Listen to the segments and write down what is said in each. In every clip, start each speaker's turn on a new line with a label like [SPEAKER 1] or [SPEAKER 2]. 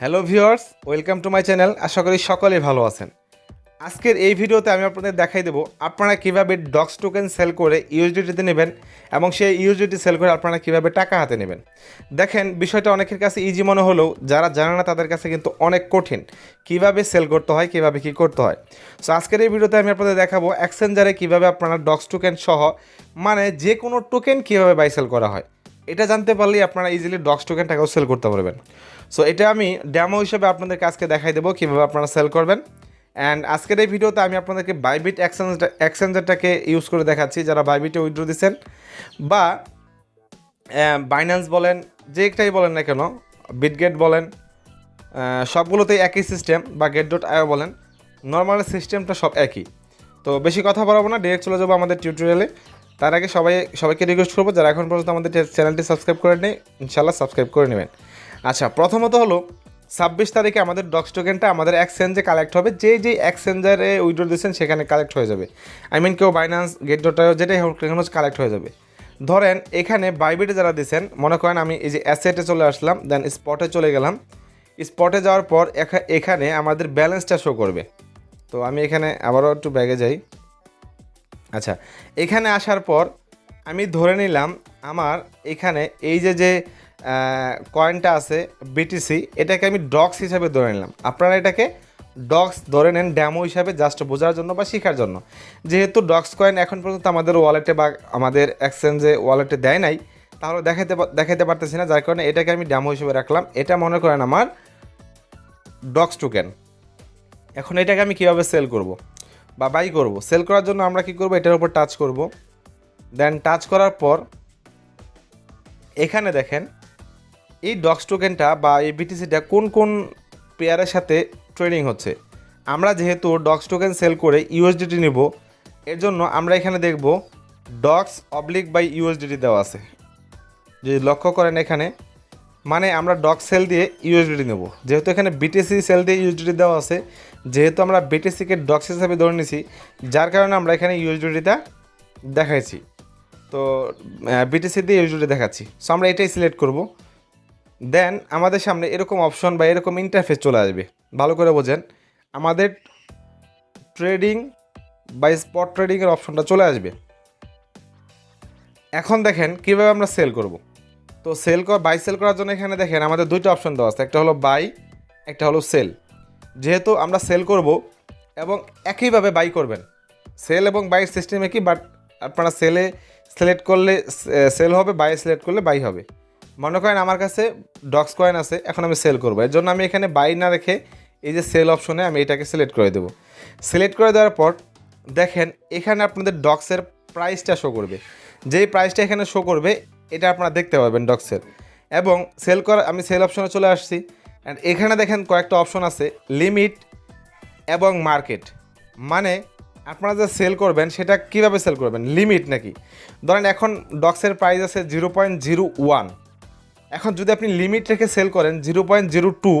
[SPEAKER 1] Hello viewers, welcome to my channel. আশা করি সকলেই ভালো আছেন। আজকের এই ভিডিওতে আমি আপনাদের দেখাই দেবো, আপনারা কীভাবে ডক্স টোকেন সেল করে ইউএসডিটিতে নেবেন এবং সেই ইউএসডিটি সেল করে আপনারা কীভাবে টাকা হাতে নেবেন। দেখেন, বিষয়টা অনেকের কাছে ইজি মনে হলেও, যারা জানে না তাদের কাছে কিন্তু অনেক কঠিন। কীভাবে সেল করতে হয়, কীভাবে কি করতে হয়। সো আজকের এই ভিডিওতে আমি আপনাদের দেখাবো এক্সচেঞ্জারে কীভাবে আপনারা ডক্স টোকেন সহ মানে যে কোনো টোকেন কীভাবে বাই সেল করা হয়। এটা জানতে পারলেই আপনারা ইজিলি ডক্স টোকেনটাকেও সেল করতে পারবেন। সো এটা আমি ড্যামো হিসেবে আপনাদেরকে আজকে দেখাই দেবো কীভাবে আপনারা সেল করবেন। অ্যান্ড আজকের এই ভিডিওতে আমি আপনাদেরকে বাইবিট এক্সচেঞ্জ এক্সচেঞ্জারটাকে ইউজ করে দেখাচ্ছি, যারা বাইবিটে উইথড্র দিচ্ছেন। বা বাইন্যান্স বলেন, যে একটাই বলেন না কেন বিটগেট বলেন সবগুলোতেই একই সিস্টেম বা গেট ডট আয়ো বলেন নর্মাল সিস্টেমটা সব একই। তো বেশি কথা বলাবো না ডিরেক্ট চলে যাব আমাদের টিউটোরিয়ালে তার আগে সবাই, সবাইকে রিকোয়েস্ট করব, যারা এখন পর্যন্ত আমাদের চ্যানেলটি সাবস্ক্রাইব করে নেই ইনশাল্লাহ সাবস্ক্রাইব করে নেবেন। আচ্ছা প্রথমত হলো, ছাব্বিশ তারিখে আমাদের ডক্স টোকেনটা আমাদের এক্সচেঞ্জে কালেক্ট হবে। যে যে এক্সচেঞ্জারে উইড্রো দিচ্ছেন সেখানে কালেক্ট হয়ে যাবে। আই মিন কেউ বাইন্যান্স গেট ডট আয়ো যেটাই হোক কালেক্ট হয়ে যাবে। ধরেন, এখানে বাইবিটে যারা দিচ্ছেন মনে করেন আমি এই যে অ্যাসেটে চলে আসলাম দেন স্পটে চলে গেলাম। স্পটে যাওয়ার পর এখা- এখানে আমাদের ব্যালেন্সটা শো করবে। তো আমি এখানে আবারও একটু ব্যাগে যাই। আচ্ছা এখানে আসার পর আমি ধরে নিলাম আমার এখানে এই যে যে কয়েনটা আছে বিটিসি এটাকে আমি ডক্স হিসাবে ধরে নিলাম। আপনারা এটাকে ডক্স ধরে নেন ড্যামো হিসাবে জাস্ট বোঝার জন্য বা শেখার জন্য। যেহেতু ডক্স কয়েন এখন পর্যন্ত আমাদের ওয়ালেটে বা আমাদের এক্সচেঞ্জে ওয়ালেটে দেয় নাই, তাহলে দেখাতে দেখাতে পারতেছি না, যার কারণে এটাকে আমি ড্যামো হিসেবে রাখলাম। এটা মনে করেন আমার ডক্স টোকেন এখন এটাকে আমি কীভাবে সেল করব? বা বাই করব। সেল করার জন্য আমরা কি করব? এটার উপর টাচ করব। দেন টাচ করার পর এখানে দেখেন, এই ডক্স টোকেনটা বা এই বিটিসিটা কোন কোন পেয়ারের সাথে ট্রেডিং হচ্ছে? আমরা যেহেতু ডক্স টোকেন সেল করে ইউএসডিটি নেব, এর জন্য আমরা এখানে দেখব ডক্স অবলিক বাই ইউএসডিটি দেওয়া আছে। যদি লক্ষ্য করেন এখানে মানে আমরা ডক সেল দিয়ে ইউএসডিটি নেব। যেহেতু এখানে বিটিসি সেল দিয়ে ইউএসডিটি দেওয়া আছে, যেহেতু আমরা বিটিসিকে ডক্স হিসাবে ধরে নিছি, যার কারণে আমরা এখানে ইউএসডিটিটা দেখাইছি। তো বিটিসি দিয়ে ইউএসডিটি দেখাচ্ছি। সো আমরা এটাই সিলেক্ট করব। দেন আমাদের সামনে এরকম অপশন বা এরকম ইন্টারফেস চলে আসবে। ভালো করে বোঝেন। আমাদের ট্রেডিং বা স্পট ট্রেডিংয়ের অপশনটা চলে আসবে। এখন দেখেন কীভাবে আমরা সেল করব। তো সেল করা বাই সেল করার জন্য এখানে দেখেন আমাদের দুইটা অপশন দেওয়া আছে। একটা হলো বাই একটা হলো সেল যেহেতু আমরা সেল করব এবং একইভাবে বাই করবেন। সেল এবং বাই সিস্টেম একই বাট আপনারা সেলে সিলেক্ট করলে সেল হবে বাই সিলেক্ট করলে বাই হবে। মনে করেন আমার কাছে ডক্স কয়েন আছে, এখন আমি সেল করব। এর জন্য আমি এখানে বাই না রেখে এই যে সেল অপশনে আমি এটাকে সিলেক্ট করে দেবো। সিলেক্ট করে দেওয়ার পর দেখেন এখানে আপনাদের ডক্সের প্রাইসটা শো করবে। যেই প্রাইসটা এখানে শো করবে এটা আপনারা দেখতে পাবেন ডক্সের। এবং সেল করা আমি সেল অপশনে চলে আসছি। অ্যান্ড এখানে দেখেন কয়েকটা অপশন আছে লিমিট এবং মার্কেট মানে আপনারা যে সেল করবেন, সেটা কীভাবে সেল করবেন? লিমিট নাকি? ধরেন এখন ডক্সের প্রাইস আছে জিরো পয়েন্ট জিরো ওয়ান এখন যদি আপনি লিমিট রেখে সেল করেন জিরো পয়েন্ট জিরো টু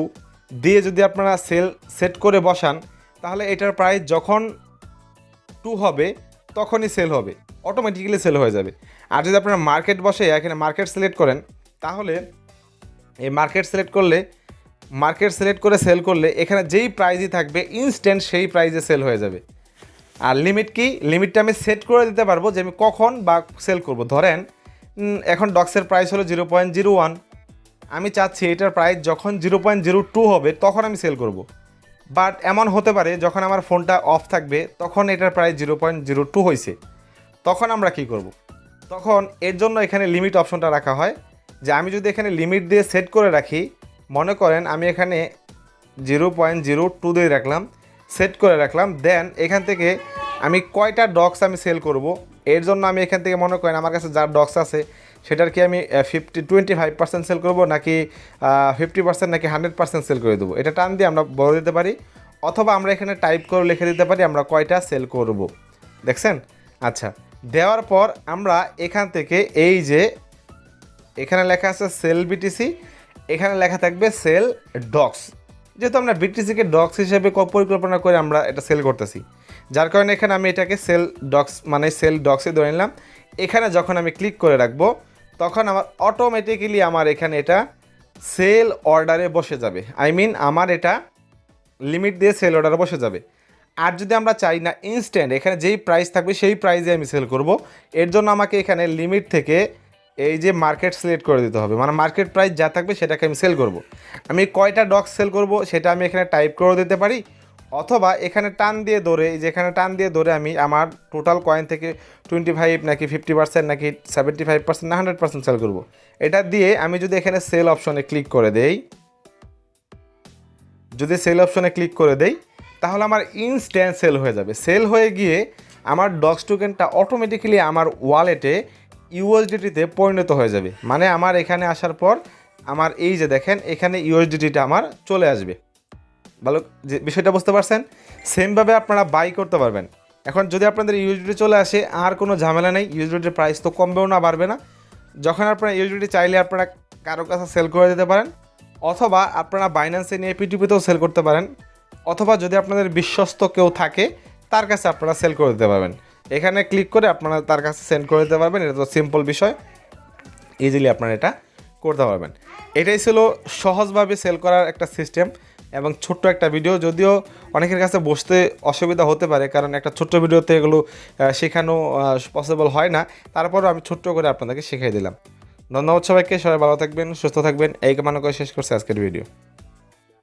[SPEAKER 1] দিয়ে যদি আপনারা সেল সেট করে বসান, তাহলে এটার প্রাইস যখন টু হবে, তখনই সেল হবে। অটোমেটিক্যালি সেল হয়ে যাবে। আর যদি আপনারা মার্কেট বসে এখানে মার্কেট সিলেক্ট করেন, তাহলে এই মার্কেট সিলেক্ট করলে মার্কেট সিলেক্ট করে সেল করলে এখানে যেই প্রাইজই থাকবে ইনস্ট্যান্ট সেই প্রাইজে সেল হয়ে যাবে। আর লিমিট কি? লিমিটটা আমি সেট করে দিতে পারব যে আমি কখন বা সেল করব। ধরেন এখন ডক্সের প্রাইস হলো জিরো পয়েন্ট জিরো ওয়ান আমি চাচ্ছি এটার প্রাইস যখন জিরো পয়েন্ট জিরো টু হবে, তখন আমি সেল করব। বাট এমন হতে পারে যখন আমার ফোনটা অফ থাকবে, তখন এটার price zero point zero two হয়েছে তখন আমরা কি করব? তখন এর জন্য এখানে লিমিট অপশনটা রাখা হয়। যে আমি যদি এখানে লিমিট দিয়ে সেট করে রাখি, মনে করেন আমি এখানে জিরো পয়েন্ট জিরো টু দিয়ে রাখলাম সেট করে রাখলাম দেন এখান থেকে আমি কয়টা ডক্স আমি সেল করব? এর জন্য আমি এখান থেকে মনে করেন আমার কাছে যার ডক্স আছে, সেটার কি আমি fifty twenty five percent sell করব নাকি ফিফটি পার্সেন্ট নাকি হান্ড্রেড পার্সেন্ট সেল করে দেবো? এটা টান দিয়ে আমরা বলে দিতে পারি। অথবা আমরা এখানে টাইপ করে লিখে দিতে পারি, আমরা কয়টা সেল করব। দেখছেন? আচ্ছা। দেওয়ার পর আমরা এখান থেকে এই যে, এখানে লেখা আছে সেল বিটিসি এখানে লেখা থাকবে সেল ডক্স যেহেতু আমরা বিটিসিকে ডক্স হিসেবে পরিকল্পনা করে আমরা এটা সেল করতেছি, যার কারণে এখানে আমি এটাকে সেল ডক্স মানে সেল ডক্সে ধরে নিলাম। এখানে যখন আমি ক্লিক করে রাখব, তখন আমার অটোমেটিক্যালি আমার এখানে এটা সেল অর্ডারে বসে যাবে। আই মিন আমার এটা লিমিট দিয়ে সেল অর্ডারে বসে যাবে। আর যদি আমরা চাই না ইনস্ট্যান্ট এখানে যেই প্রাইস থাকবে সেই প্রাইসে আমি সেল করব। এর জন্য আমাকে এখানে লিমিট থেকে এই যে মার্কেট সিলেক্ট করে দিতে হবে। মানে মার্কেট প্রাইস যা থাকবে সেটাকে আমি সেল করব। আমি কয়টা ডক সেল করব সেটা আমি এখানে টাইপ করে দিতে পারি। অথবা এখানে টান দিয়ে ধরে, এই যে এখানে টান দিয়ে ধরে আমি আমার টোটাল কয়েন থেকে টোয়েন্টি ফাইভ নাকি ফিফটি পার্সেন্ট নাকি সেভেন্টি ফাইভ পার্সেন্ট না হান্ড্রেড পার্সেন্ট সেল করব। এটা দিয়ে আমি যদি এখানে সেল অপশনে ক্লিক করে দেই, যদি সেল অপশনে ক্লিক করে দেই তাহলে আমার ইনস্ট্যান্ট সেল হয়ে যাবে। সেল হয়ে গিয়ে আমার ডক্স টোকেনটা অটোমেটিক্যালি আমার ওয়ালেটে ইউএসডিটিতে পরিণত হয়ে যাবে। মানে আমার এখানে আসার পর আমার এই যে দেখেন, এখানে ইউএসডিটিটা আমার চলে আসবে। ভালো, যে বিষয়টা বুঝতে পারছেন? সেমভাবে আপনারা বাই করতে পারবেন। এখন যদি আপনাদের ইউএসডিটি চলে আসে, আর কোনো ঝামেলা নেই। ইউএসডিটির প্রাইস তো কমবেও না, বাড়বে না। যখন আপনারা ইউএসডিটি চাইলে আপনারা কারও কাছে সেল করে দিতে পারেন, অথবা আপনারা বাইন্যান্সে নিয়ে পিটিপিতেও সেল করতে পারেন। অথবা যদি আপনাদের বিশ্বস্ত কেউ থাকে, তার কাছে আপনারা সেল করে দিতে পারবেন। এখানে ক্লিক করে আপনারা তার কাছে সেন্ড করে দিতে পারবেন। এটা তো সিম্পল বিষয়। ইজিলি আপনারা এটা করতে পারবেন। এটাই ছিল সহজভাবে সেল করার একটা সিস্টেম এবং ছোট্ট একটা ভিডিও যদিও অনেকের কাছে বসতে অসুবিধা হতে পারে, কারণ একটা ছোট্ট ভিডিওতে এগুলো শেখানো পসিবল হয় না। তারপরও আমি ছোট্ট করে আপনাদেরকে শিখিয়ে দিলাম। ধন্যবাদ সবাইকে। সবাই ভালো থাকবেন, সুস্থ থাকবেন। এই কামনা করে শেষ করছি আজকের ভিডিও